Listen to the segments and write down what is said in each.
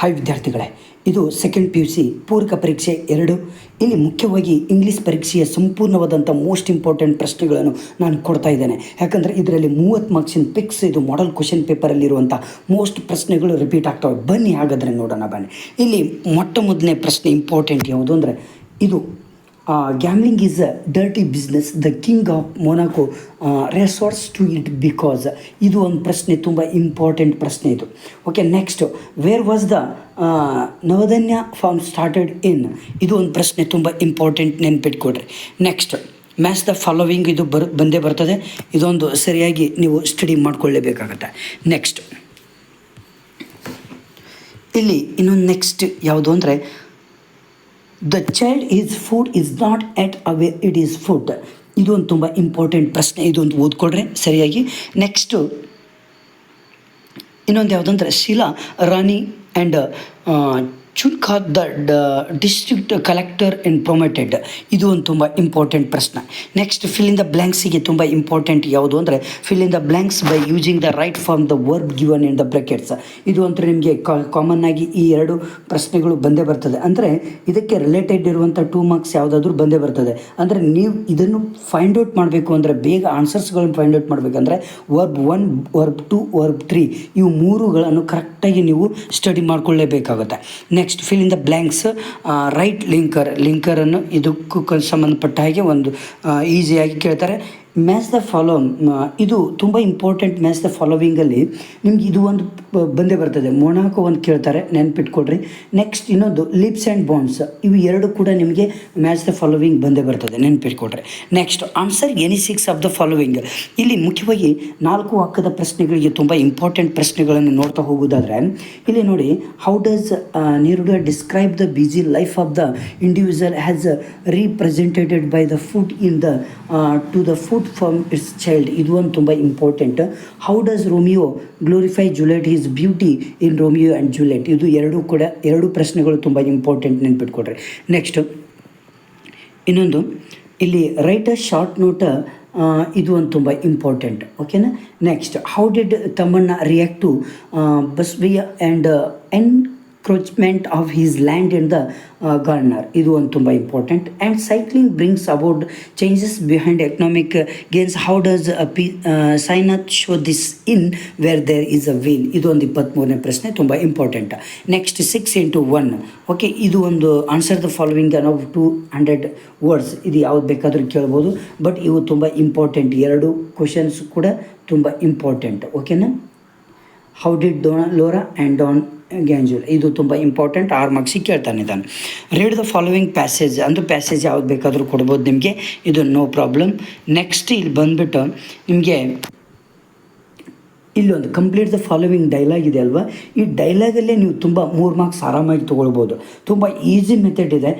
Hi ವಿದ್ಯಾರ್ಥಿಗಳೇ, ಇದು second P U C ಪೂರಕ ಪರೀಕ್ಷೆ ಎರಡು. ಇಲ್ಲಿ ಮುಖ್ಯವಾಗಿ ಇಂಗ್ಲೀಷ್ ಪರೀಕ್ಷೆಯ ಸಂಪೂರ್ಣವಾದಂಥ ಮೋಸ್ಟ್ ಇಂಪಾರ್ಟೆಂಟ್ ಪ್ರಶ್ನೆಗಳನ್ನು ನಾನು ಕೊಡ್ತಾ ಇದ್ದೇನೆ. ಯಾಕಂದರೆ ಇದರಲ್ಲಿ ಮೂವತ್ತು ಮಾರ್ಕ್ಸಿನ ಪಿಕ್ಸ್ ಇದು ಮಾಡೆಲ್ ಕ್ವಶನ್ ಪೇಪರಲ್ಲಿರುವಂಥ ಮೋಸ್ಟ್ ಪ್ರಶ್ನೆಗಳು ರಿಪೀಟ್ ಆಗ್ತವೆ. ಬನ್ನಿ ಹಾಗಾದರೆ ನೋಡೋಣ ಬನ್ನಿ. ಇಲ್ಲಿ ಮೊಟ್ಟ ಮೊದಲನೇ ಪ್ರಶ್ನೆ ಇಂಪಾರ್ಟೆಂಟ್ ಯಾವುದು ಅಂದರೆ, ಇದು gambling is a dirty business the king of Monaco resorts to it because ಇದು ಒಂದು ಪ್ರಶ್ನೆ, ತುಂಬ ಇಂಪಾರ್ಟೆಂಟ್ ಪ್ರಶ್ನೆ ಇದು. Okay next where was the Navdanya farm started in ಇದು ಒಂದು ಪ್ರಶ್ನೆ, ತುಂಬ ಇಂಪಾರ್ಟೆಂಟ್ ನೆನ್ಪಿಟ್ಕೊಡ್ರಿ ನೆಕ್ಸ್ಟ್ ಮ್ಯಾಚ್ ದ ಫಾಲೋವಿಂಗ್ ಇದು ಬರ್, ಬಂದೇ ಬರ್ತದೆ. ಇದೊಂದು ಸರಿಯಾಗಿ ನೀವು ಸ್ಟಡಿ ಮಾಡ್ಕೊಳ್ಳೇಬೇಕಾಗತ್ತೆ. ನೆಕ್ಸ್ಟ್ ಇಲ್ಲಿ ಇನ್ನೊಂದು ನೆಕ್ಸ್ಟ್ ಯಾವುದು ಅಂದರೆ the child is food is not at away it is food ಇದೊಂದು ತುಂಬ ಇಂಪಾರ್ಟೆಂಟ್ ಪ್ರಶ್ನೆ. ಇದೊಂದು ಓದ್ಕೊಡ್ರೆ ಸರಿಯಾಗಿ. ನೆಕ್ಸ್ಟು ಇನ್ನೊಂದು ಯಾವುದಂದ್ರೆ Shila, Rani and Chunkath the district collector in promoted ಇದು ಒಂದು ತುಂಬ ಇಂಪಾರ್ಟೆಂಟ್ ಪ್ರಶ್ನೆ. ನೆಕ್ಸ್ಟ್ ಫಿಲ್ ಇನ್ ದ ಬ್ಲ್ಯಾಂಕ್ಸಿಗೆ ತುಂಬ ಇಂಪಾರ್ಟೆಂಟ್ ಯಾವುದು ಅಂದರೆ fill in the blanks by using the right form the verb given in the brackets ಇದು ಅಂತ ನಿಮಗೆ ಕಾಮನ್ ಆಗಿ ಈ ಎರಡು ಪ್ರಶ್ನೆಗಳು ಬಂದೇ ಬರ್ತದೆ. ಅಂದರೆ, ಇದಕ್ಕೆ ರಿಲೇಟೆಡ್ ಇರುವಂಥ ಟೂ ಮಾರ್ಕ್ಸ್ ಯಾವುದಾದ್ರೂ ಬಂದೇ ಬರ್ತದೆ. ಅಂದರೆ, ನೀವು ಇದನ್ನು ಫೈಂಡ್ ಔಟ್ ಮಾಡಬೇಕು ಅಂದರೆ, ಬೇಗ ಆನ್ಸರ್ಸ್ಗಳನ್ನು ಫೈಂಡ್ ಔಟ್ ಮಾಡಬೇಕಂದ್ರೆ verb one verb two verb three ಇವು ಮೂರುಗಳನ್ನು ಕರೆಕ್ಟಾಗಿ ನೀವು study ಮಾಡಿಕೊಳ್ಳೇಬೇಕಾಗುತ್ತೆ. Next fill in the blanks right linker ಲಿಂಕರನ್ನು ಇದಕ್ಕೂ ಸಂಬಂಧಪಟ್ಟ ಹಾಗೆ ಒಂದು ಈಸಿಯಾಗಿ ಕೇಳ್ತಾರೆ. ಮ್ಯಾಚ್ ದ ಫಾಲೋ ಇದು ತುಂಬ ಇಂಪಾರ್ಟೆಂಟ್ ಮ್ಯಾಚ್ ದ ಫಾಲೋವಿಂಗಲ್ಲಿ ನಿಮ್ಗೆ ಇದು ಒಂದು ಬಂದೇ ಬರ್ತದೆ. ಮೊನಾಕೋ ಒಂದು ಕೇಳ್ತಾರೆ ನೆನ್ಪಿಟ್ಕೊಡ್ರಿ ನೆಕ್ಸ್ಟ್ ಇನ್ನೊಂದು ಲಿಪ್ಸ್ ಆ್ಯಂಡ್ ಬಾಂಡ್ಸ್ ಇವು ಎರಡು ಕೂಡ ನಿಮಗೆ ಮ್ಯಾಚ್ ದ ಫಾಲೋವಿಂಗ್ ಬಂದೇ ಬರ್ತದೆ ನೆನ್ಪಿಟ್ಕೊಡ್ರಿ next answer any six of the following ಇಲ್ಲಿ ಮುಖ್ಯವಾಗಿ ನಾಲ್ಕು ಅಕ್ಕದ ಪ್ರಶ್ನೆಗಳಿಗೆ ತುಂಬ ಇಂಪಾರ್ಟೆಂಟ್ ಪ್ರಶ್ನೆಗಳನ್ನು ನೋಡ್ತಾ ಹೋಗೋದಾದರೆ, ಇಲ್ಲಿ ನೋಡಿ how does Neruda describe the busy life of the individual has represented by the food in the to the food from its child ಇದು ಒಂದು ತುಂಬ important how does Romeo glorify Juliet is beauty in Romeo and Juliet ಇದು ಎರಡೂ ಕೂಡ, ಎರಡು ಪ್ರಶ್ನೆಗಳು ತುಂಬ important ನೆನ್ಪಿಟ್ಕೊಡ್ರಿ. ನೆಕ್ಸ್ಟ್ ಇನ್ನೊಂದು, ಇಲ್ಲಿ ರೈಟ್ ಅ ಶಾರ್ಟ್ ನೋಟ ಇದು ಒಂದು ತುಂಬ ಇಂಪಾರ್ಟೆಂಟ್ ಓಕೆನಾ next how did Tammanna react to ಬಸ್ವಿಯ and encroachment of his land in the corner ಇದು ಒಂದು ತುಂಬ important and cycling brings about changes behind economic gains how does P Sainath show this in where there is a win ಇದು ಒಂದು ಇಪ್ಪತ್ತ್ಮೂರನೇ ಪ್ರಶ್ನೆ, ತುಂಬ important next six into one okay ಇದು ಒಂದು ಆನ್ಸರ್ ದ ಫಾಲೋವಿಂಗ್ ನಾವು ಟು ಹಂಡ್ರೆಡ್ ವರ್ಡ್ಸ್ ಇದು ಯಾವ್ದು ಬೇಕಾದರೂ ಕೇಳ್ಬೋದು. ಬಟ್ ಇವು ತುಂಬ ಇಂಪಾರ್ಟೆಂಟ್ ಎರಡು ಕ್ವಶನ್ಸ್ ಕೂಡ ತುಂಬ ಇಂಪಾರ್ಟೆಂಟ್ ಓಕೆನಾ how did Dona Laura and Don Gonzalo ಇದು ತುಂಬ ಇಂಪಾರ್ಟೆಂಟ್ ಆರ್ ಮಾರ್ಕ್ಸಿಗೆ ಕೇಳ್ತಾನೆ ನಾನು ರೀಡ್ ದ ಫಾಲೋವಿಂಗ್ ಪ್ಯಾಸೇಜ್ ಅಂದ್ರೆ ಪ್ಯಾಸೇಜ್ ಯಾವ್ದು ಬೇಕಾದರೂ ಕೊಡ್ಬೋದು ನಿಮಗೆ. ಇದು ನೋ ಪ್ರಾಬ್ಲಮ್ ನೆಕ್ಸ್ಟ್ ಇಲ್ಲಿ ಬಂದುಬಿಟ್ಟು ನಿಮಗೆ ಇಲ್ಲೊಂದು ಕಂಪ್ಲೀಟ್ ದ ಫಾಲೋವಿಂಗ್ ಡೈಲಾಗ್ ಇದೆ ಅಲ್ವಾ? ಈ ಡೈಲಾಗಲ್ಲೇ ನೀವು ತುಂಬ ಮೂರು ಮಾರ್ಕ್ಸ್ ಆರಾಮಾಗಿ ತೊಗೊಳ್ಬೋದು. ತುಂಬ ಈಸಿ ಮೆಥಡ್ ಇದೆ.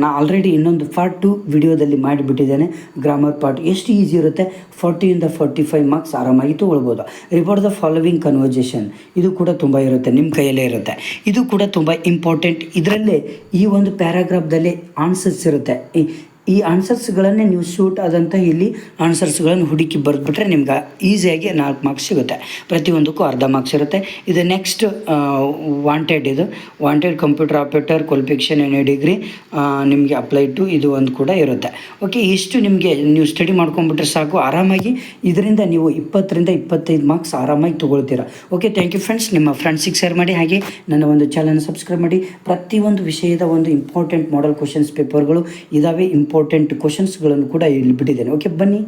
ನಾನು ಆಲ್ರೆಡಿ ಇನ್ನೊಂದು ಪಾರ್ಟ್ ಟು ವಿಡಿಯೋದಲ್ಲಿ ಮಾಡಿಬಿಟ್ಟಿದ್ದೇನೆ. ಗ್ರಾಮರ್ ಪಾರ್ಟ್ ಎಷ್ಟು ಈಸಿ ಇರುತ್ತೆ? ಫಾರ್ಟಿಯಿಂದ ಫಾರ್ಟಿ ಫೈವ್ ಮಾರ್ಕ್ಸ್ ಆರಾಮಾಗಿ ತೊಗೊಳ್ಬೋದು. ರಿಪೋರ್ಟ್ ದ ಫಾಲೋವಿಂಗ್ ಕನ್ವರ್ಜೇಷನ್ ಇದು ಕೂಡ ತುಂಬ ಇರುತ್ತೆ ನಿಮ್ಮ ಕೈಯಲ್ಲೇ ಇರುತ್ತೆ. ಇದು ಕೂಡ ತುಂಬ ಇಂಪಾರ್ಟೆಂಟ್ ಇದರಲ್ಲೇ ಈ ಒಂದು ಪ್ಯಾರಾಗ್ರಾಫ್ದಲ್ಲಿ ಆನ್ಸರ್ಸ್ ಇರುತ್ತೆ. ಈ ಆನ್ಸರ್ಸ್ಗಳನ್ನೇ ನೀವು ಶೂಟ್ ಆದಂಥ ಇಲ್ಲಿ ಆನ್ಸರ್ಸ್ಗಳನ್ನು ಹುಡುಕಿ ಬರೆದ್ಬಿಟ್ರೆ ನಿಮ್ಗೆ ಈಸಿಯಾಗಿ ನಾಲ್ಕು ಮಾರ್ಕ್ಸ್ ಸಿಗುತ್ತೆ. ಪ್ರತಿಯೊಂದಕ್ಕೂ ಅರ್ಧ ಮಾರ್ಕ್ಸ್ ಇರುತ್ತೆ. ಇದು ನೆಕ್ಸ್ಟ್ ವಾಂಟೆಡ್ ಇದು. Wanted computer operator qualification any degree ನಿಮಗೆ ಅಪ್ಲೈ ಟು ಇದು ಒಂದು ಕೂಡ ಇರುತ್ತೆ. ಓಕೆ ಇಷ್ಟು ನಿಮಗೆ ನೀವು ಸ್ಟಡಿ ಮಾಡ್ಕೊಂಡ್ಬಿಟ್ರೆ ಸಾಕು. ಆರಾಮಾಗಿ ಇದರಿಂದ ನೀವು ಇಪ್ಪತ್ತರಿಂದ ಇಪ್ಪತ್ತೈದು ಮಾರ್ಕ್ಸ್ ಆರಾಮಾಗಿ ತೊಗೊಳ್ತೀರಾ. ಓಕೆ ಥ್ಯಾಂಕ್ ಯು ಫ್ರೆಂಡ್ಸ್ ನಿಮ್ಮ ಫ್ರೆಂಡ್ಸಿಗೆ ಶೇರ್ ಮಾಡಿ. ಹಾಗೆ ನನ್ನ ಒಂದು ಚಾನಲ್ ಸಬ್ಸ್ಕ್ರೈಬ್ ಮಾಡಿ. ಪ್ರತಿಯೊಂದು ವಿಷಯದ ಒಂದು ಇಂಪಾರ್ಟೆಂಟ್ ಮಾಡಲ್ ಕ್ವಶನ್ಸ್ ಪೇಪರ್ಗಳು ಇದಾವೆ. ಇಂಪಾರ್ಟೆಂಟ್ ಕ್ವಶನ್ಸ್ಗಳನ್ನು ಕೂಡ ಇಲ್ಲಿ ಬಿಟ್ಟಿದ್ದೇನೆ. ಓಕೆ ಬನ್ನಿ.